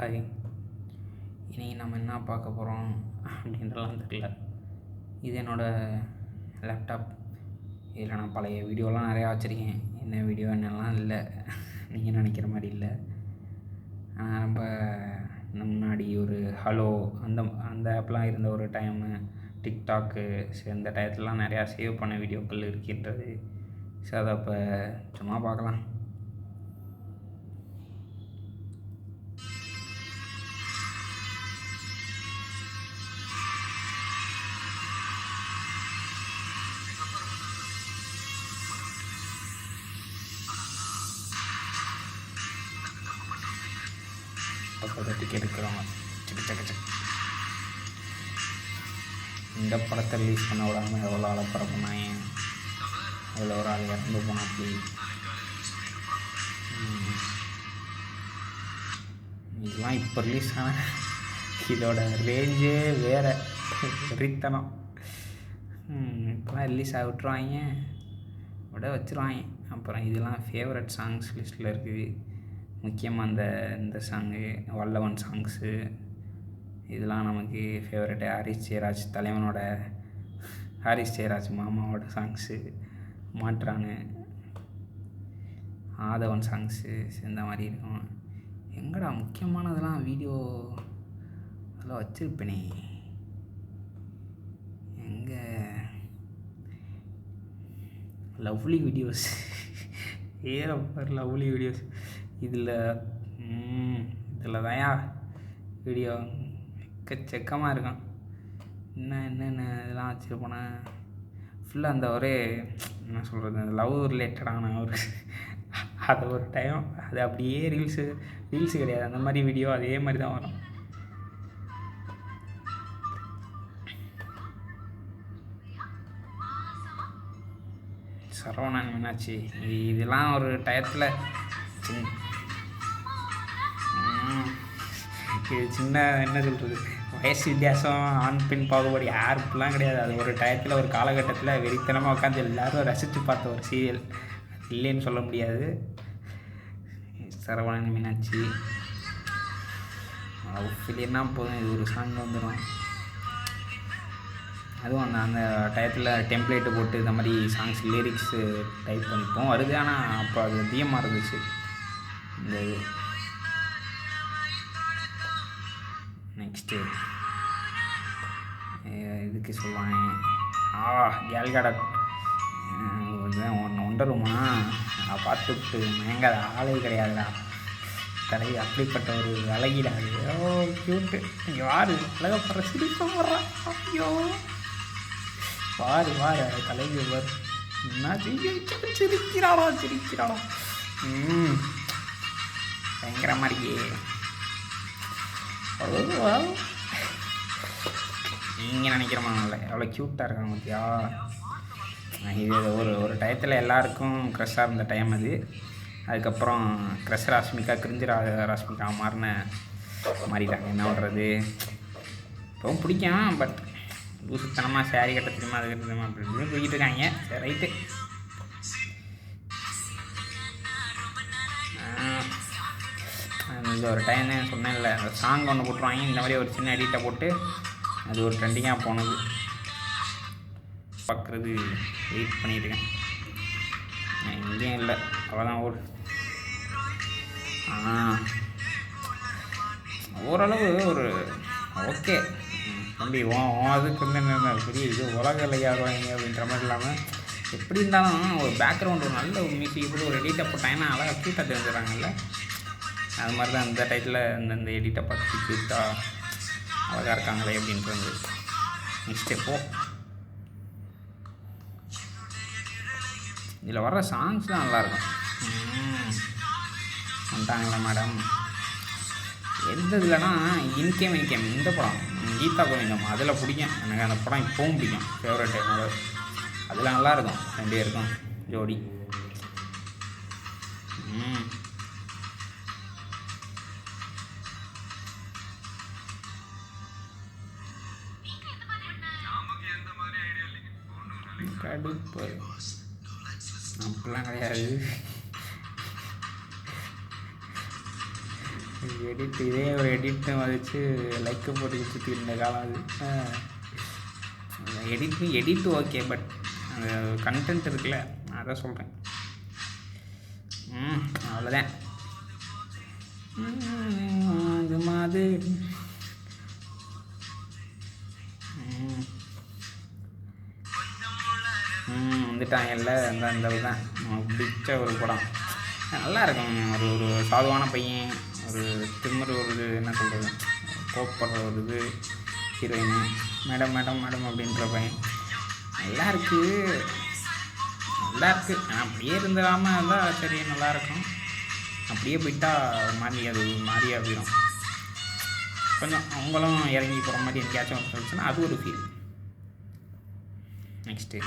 Hi இன்றைக்கி நம்ம என்ன பார்க்க போகிறோம் அப்படின்றலாம் தெரியல. இது என்னோடய லேப்டாப் இதில் நான் பழைய வீடியோலாம் நிறையா வச்சுருக்கேன். என்ன வீடியோ என்னெல்லாம் இல்லை. நீங்கள் நினைக்கிற மாதிரி இல்லை. நான் ரொம்ப முன்னாடி ஒரு ஹலோ அந்த அந்த ஆப்லாம் இருந்த ஒரு டைமு டிக்டாக்கு சரி இந்த டயத்துலலாம் நிறையா சேவ் பண்ண வீடியோக்கள் இருக்கின்றது. ஸோ அதை அப்போ சும்மா பார்க்கலாம். பக்கத்தில் டிக்கெட் எடுக்கிறவங்க. சக்கு சக்கு சக்கு. இந்த படத்தை ரிலீஸ் பண்ண விடாமல் எவ்வளோ அலப்பறை பண்ணாங்க அதில் ஒரு ஆள் இறந்து போனாப்படி இதெல்லாம் இப்போ ரிலீஸ் ஆன இதோட ரேஞ்சே வேறு. ரித்தனம் இப்போலாம் ரிலீஸ் ஆக விட்டுருவாங்க. விட வச்சுருவாங்க. அப்புறம் இதெல்லாம் ஃபேவரட் சாங்ஸ் லிஸ்ட்டில் இருக்குது. முக்கியமாக அந்த இந்த சாங்கு வல்லவன் சாங்ஸு இதெல்லாம் நமக்கு ஃபேவரட்டு ஹாரிஸ் ஜெயராஜ் தலைவனோட ஹாரிஸ் ஜெயராஜ் மாமாவோட சாங்ஸு மாற்றானு ஆதவன் சாங்ஸு இந்த மாதிரி இருக்கும். எங்கடா முக்கியமானதெல்லாம் வீடியோ அதெல்லாம் வச்சுருப்பேனே. எங்கே? லவ்லி வீடியோஸ் ஏறப்பர் லவ்லி வீடியோஸ் இதில் இதில் தான்யா வீடியோ எக்கச்சக்கமாக இருக்கும். என்ன என்னென்ன இதெல்லாம் வச்சுருப்போனா ஃபுல்லாக அந்த ஒரே என்ன சொல்கிறது அந்த லவ் ரிலேட்டடான ஒரு அது ஒரு டைம் அது அப்படியே ரீல்ஸு ரீல்ஸு கிடையாது. அந்த மாதிரி வீடியோ அதே மாதிரி தான் வரும். சரவணன் மீனாட்சி இதெல்லாம் ஒரு டயத்தில் இது சின்ன என்ன சொல்கிறது வயசு வித்தியாசம் ஆண் பெண் பாகுபாடு யாருக்குலாம் கிடையாது. அது ஒரு டயத்தில் ஒரு காலகட்டத்தில் வெறித்தனமாக உட்காந்து எல்லோரும் ரசித்து பார்த்த ஒரு சீரியல். இல்லைன்னு சொல்ல முடியாது. சரவணன் மீனாட்சி. ஃபிலிம்னா போதும் இது ஒரு சாங் வந்துடும் அதுவும் அந்த அந்த டயத்தில் டெம்ப்ளேட்டு போட்டு இந்த மாதிரி சாங்ஸ் லிரிக்ஸு டைப் பண்ணிப்போம். வருது ஆனால் அப்போ அது அதிகமாக இருந்துச்சு. நெக்ஸ்ட்டு இதுக்கு சொல்லுவாங்க ஆ கேல்காட. ஒன்று ஒன்றருமா நான் பார்த்துட்டு மேங்க ஆளே கிடையாதுடா. தலை அப்படிப்பட்ட ஒரு அழகிடா ஐயோ கியூட்டு இங்கே வாரு. அழகப்படுற சிரிப்ப வர்றான் ஐயோ. வாரு வாரு. தலைவி வர். என்ன சிரிக்கிறாளோ சிரிக்கிறாளோ ம். பயங்கரமாக இருக்கே நீங்கள் நினைக்கிற மாதிரி இல்லை. எவ்வளோ க்யூட்டாக இருக்காங்க பார்த்தியா இது ஒரு ஒரு டயத்தில் எல்லாருக்கும் க்ரெஷ்ஷாக இருந்த டைம் அது. அதுக்கப்புறம் க்ரெஷ் ராஷ்மிகா கிரிஞ்சு ரா ராஷ்மிகா மாறின மாறிட்டாங்க. என்ன பண்ணுறது இப்போவும் பிடிக்கும் பட் லூசுத்தனமாக சேரீ கட்ட தெரியுமா அது தெரியுமா அப்படி இப்படின்னு போய்கிட்டு இருக்காங்க. சரி ரைட்டு இந்த ஒரு டைம் சொன்னேன்ல அந்த சாங் ஒன்று போட்டுருவாங்க. இந்த மாதிரி ஒரு சின்ன எடிட்டை போட்டு அது ஒரு ட்ரெண்டிங்காக போனது. பார்க்குறது வெயிட் பண்ணியிருக்கேன் இங்கேயும் இல்லை. அவ்வளோதான் ஓடு ஓரளவு ஒரு ஓகே தம்பி ஓ அதுக்கு வந்து என்ன பெரிய இது உலக இல்லையாடுவாங்க அப்படின்ற மாதிரி இல்லாமல் எப்படி இருந்தாலும் ஒரு பேக்ரவுண்ட் ஒரு நல்ல ஒரு மியூசிக் இப்படி ஒரு எடிட்டை போட்டாங்கன்னா அழகாக க்யூட்டாக தெரிஞ்சுறாங்கல்ல அது மாதிரி தான் இந்த டைட்டில் இந்த எடிட்டை பார்த்து க்யூட்டாக அழகாக இருக்காங்களே அப்படின்றது நெக்ஸ்ட்டு போ இதில் வர்ற சாங்ஸ்லாம் நல்லாயிருக்கும் வந்துட்டாங்களா மேடம் எந்த இதுலனா இன்கேம் இன்கேம் இந்த படம். கீதா கோவிந்தம் அதில் பிடிக்கும். எனக்கு அந்த படம் இப்போவும் பிடிக்கும். ஃபேவரட் என்னோட. அதில் நல்லாயிருக்கும் ரெண்டு பேருக்கும் ஜோடி. ம். கடுப்பு அப்படிலாம் கிடையாது எடிட் இதே ஒரு எடிட்டை வச்சு லைக்கை போட்டு சுற்றி இருந்த காலம் அது. எடிட் எடிட் ஓகே பட் அந்த கண்டென்ட் இருக்குல்ல அதான் சொல்கிறேன் ம் அவ்வளோதான் அது மாதிரி. ம் அந்த அந்த இதுதான் பிடிச்ச ஒரு படம். நல்லா இருக்கும். ஒரு ஒரு சாதுவான பையன் ஒரு திமிர் ஒரு இது என்ன சொல்கிறது கோப்படுற ஒரு இது ஹீரோயின் மேடம் மேடம் மேடம் அப்படின்ற பையன். நல்லா இருக்குது நல்லா இருக்குது அப்படியே இருந்துடாமல் இருந்தால் சரி நல்லாயிருக்கும் அப்படியே போயிட்டால் ஒரு மாதிரி அது ஒரு மாதிரியா போயிடும். கொஞ்சம் அவங்களும் இறங்கி போகிற மாதிரி எங்கேயாச்சும் சொல்லிச்சுன்னா அது ஒரு ஃபீல் நெக்ஸ்ட்டு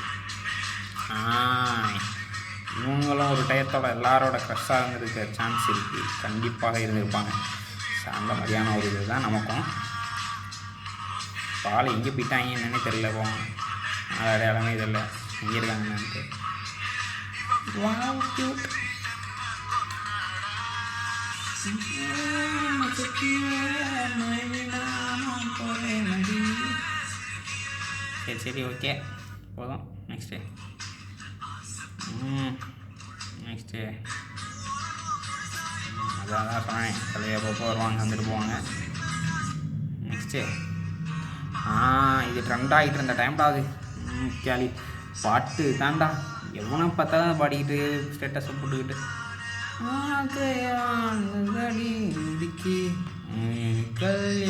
இவங்களும் ஒரு டயத்தோட எல்லாரோட க்ரஷ்ஷாக இருந்திருக்க சான்ஸ் இருக்குது கண்டிப்பாக இருந்திருப்பாங்க. அந்த மாதிரியான ஒரு இதுதான் நமக்கும். பால் எங்கே போயிட்டாங்க என்னன்னே தெரில போங்க அது அடையாளமே தெரில எங்கே இருக்காங்க என்னன்ட்டு. சரி சரி ஓகே போதும். நெக்ஸ்ட்டு நெக்ஸ்ட்டு அதான் தான் சொன்னேன். தலையை அப்பப்போ வருவாங்க வந்துட்டு போவாங்க. நெக்ஸ்ட்டு ஆ இது ட்ரெண்ட் ஆகிட்டு இருந்த டைம்டா அது. கேலி. பாட்டு தாண்டா எவனை பார்த்தா தான் பாடிக்கிட்டு ஸ்டேட்டஸை போட்டுக்கிட்டு.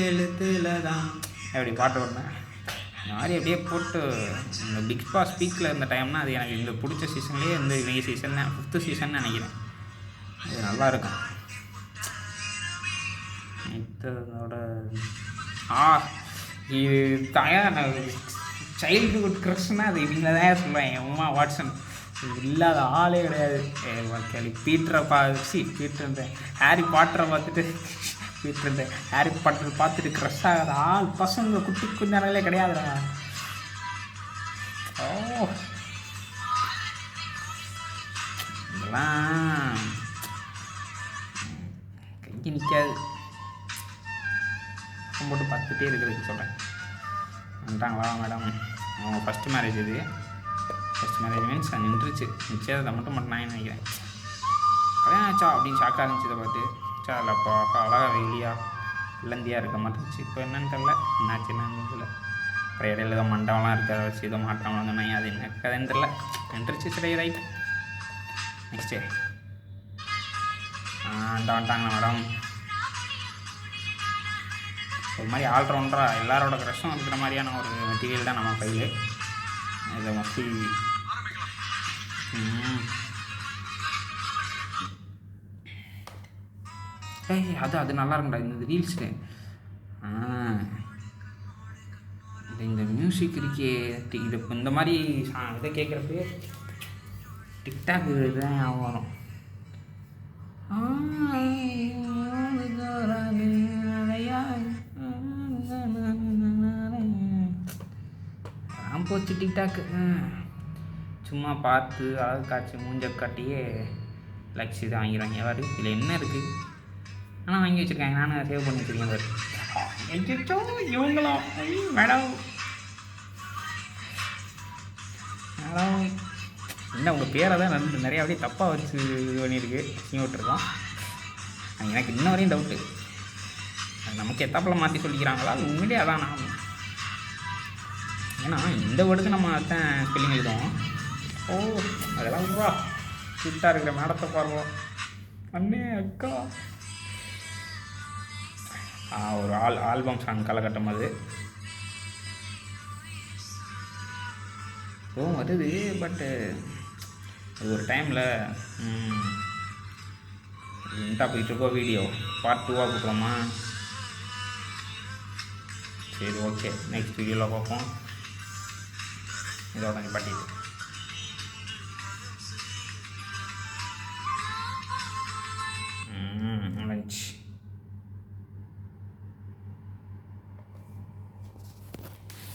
எழுத்துல தான். அப்படி பாட்டு இந்த மாதிரி அப்படியே போட்டு இந்த பிக் பாஸ் ஸ்பீக்கில் இருந்த டைம்னா அது எனக்கு இந்த பிடிச்ச சீசன்லேயே இந்த இந்த சீசன் தான் ஃபிஃப்த்து சீசன் நினைக்கிறேன். அது நல்லாயிருக்கும் இதோட ஆ இது தயார் சைல்டுஹுட் க்ரஷ்னால் அது இவங்கள தான் சொல்லுவேன் என் உமா வாட்சன் இது இல்லாத ஆளே கிடையாது. பீட்டரை பா சி பீட்டர் ஹாரி பாட்டரை பார்த்துட்டு பீட்டர் ஹாரி பாட்டர் பார்த்துட்டு க்ரஷ் ஆகாத ஆள் பசங்க குட்டி குஞ்சானங்களே கிடையாதுடா. ஓ. இதெல்லாம் கைக்கு நிற்காது போட்டு பார்த்துட்டே இருக்கிறதுக்கு சொல்கிறேன் வந்துட்டாங்களா மேடம். அவங்க ஃபஸ்ட்டு மேரேஜ் இது. ஃபஸ்ட் மேரேஜ் மீன்ஸ் நின்றுச்சு. நிச்சயத்தை மட்டும் மட்டும் நான் நினைக்கிறேன்? கல்யாணம் ஆச்சா அப்படின்னு ஷாக்காக இருந்துச்சு இதை பார்த்து. சா இல்லைப்பா அழகா வெயிலியா இளந்தியாக இருக்க மாட்டேங்குச்சு இப்போ என்னன்னு தெரில என்னாச்சு என்னன்னு தெரியல அப்புறம் இடையில ஏதோ மண்டபம்லாம் இருக்க அதை வச்சு ஏதோ மாட்டாங்க சொன்னாங்க அது என்ன கதைன்னு தெரில நின்றுச்சு சரி ரைட் நெக்ஸ்ட்டு வந்துட்டாங்க மேடம் ஒரு மாதிரி ஆல்ரவுண்டராக எல்லாரோட க்ரஷும் இருக்கிற மாதிரியான ஒரு மெட்டீரியல் தான் நம்ம கையில் இதை மோஸ்ட்லி ஏய் அது அது நல்லா இருக்கும்டா இந்த ரீல்ஸு இந்த மியூசிக் இருக்கே இது இப்போ இந்த மாதிரி சா- இதை கேட்குறப்ப டிக்டாக் தான் ஞாபகம் வரும் நான் போச்சு டிக்டாக்கு சும்மா பார்த்து அழகு காட்சி மூஞ்ச காட்டியே லக்ஸி இதை வாங்கிடுவாங்க. எவ்வாறு இதில் என்ன இருக்குது ஆனால் வாங்கி வச்சுருக்காங்க. நானும் சேவ் பண்ணி வச்சுருக்கேன் சார் ஐயோ இவங்களா ஐயோ, மேடம். மேடம். என்ன உங்கள் பேரை தான் வந்து நிறைய அப்படியே தப்பாக வச்சு இது பண்ணியிருக்கு விட்டுருக்கோம். அது எனக்கு இன்ன வரையும் டவுட்டு அது நமக்கு எத்தாப்பில் மாற்றி சொல்லிக்கிறாங்களா? அது உண்மையிலே அதான்? நான் ஏன்னா இந்த வேர்டுக்கு நம்ம அதான் ஸ்பெல்லிங் எழுதுவோம். ஓ அதெல்லாம் விட்றா. கிட்டா இருக்கிற மேடத்தை பாருவோம் அண்ணே அக்கா. ஒரு ஆல் ஆல்பம் சாங் காலகட்டம் அது. இப்போவும் வருது பட்டு அது ஒரு டைமில் இன்ட்டா போயிட்டுருக்கோ வீடியோ பார்ட் டூவாக கொடுக்குறோமா சரி ஓகே நெக்ஸ்ட் வீடியோவில் பார்ப்போம். இதோட நிப்பாட்டிட்டு.